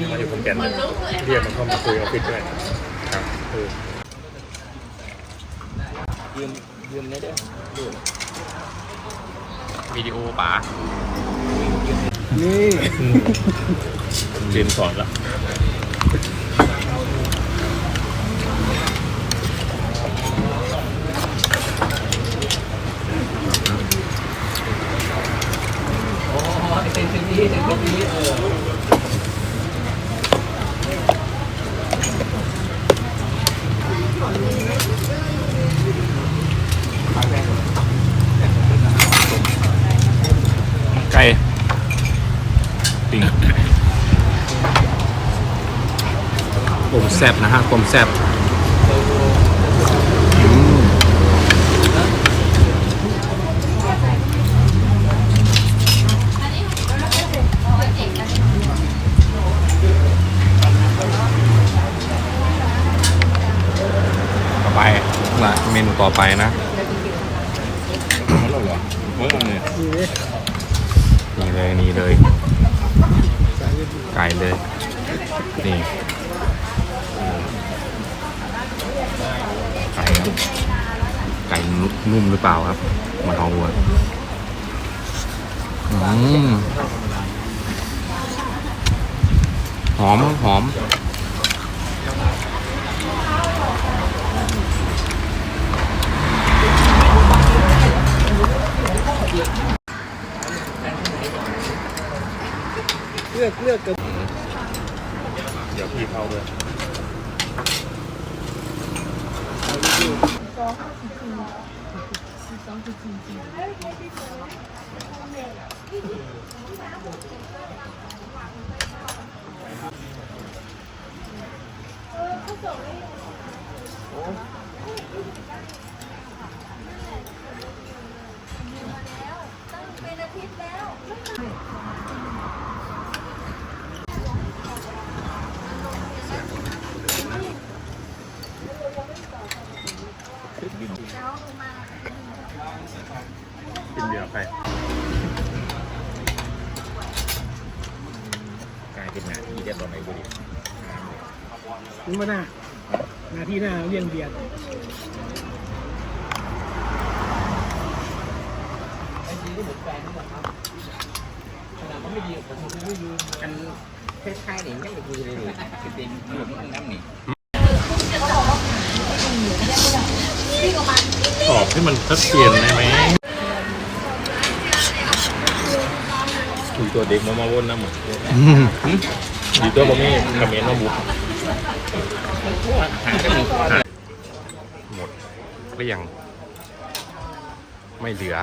มาอยู่ขอนแก่นเนี่ยเรียกมันเข้ามาคุยออฟฟิศด้วยครับเออยืมยืมได้เด้อดูวิดีโอป๋านี่เจนสอนแล้วอ๋อเซ็นชื่อนี้เซ็นชื่อนี้เออ ปิงกลมแซบนะฮะกลมแซบต่อไปละเมนูต่อไปนะแล้วเหรอเมื่อไงนี่เลยนี่เลยนี่เลย ไก่เลย นี่ไก่ครับไก่นุ่มหรือเปล่าครับมันทองวัวอืมหอม หอม เลือกเลือกกับเดี๋ยวพี่เข้าด้วยกิน ไปกลายเป็นหน้าที่เรียบร้อยบุรีนี่มาหน้าหน้าที่หน้าเลี้ยงเบียร์ไอ้ดีที่เหมือนแฟนนี่แหละครับขนาดเขาไม่ดีผมไม่ดีอันคล้ายๆนี่ยังไม่ดีเลยนี่เป็นหลุมน้ำนี่ตอบให้มันชัดเจนได้ไหม ตัวเด็กมามาวนน้ำหมดดีตัวบะหมี่กระเมนมาบุกหาได้หนึ่งหมดเกลี้ยง ไม่เหลือ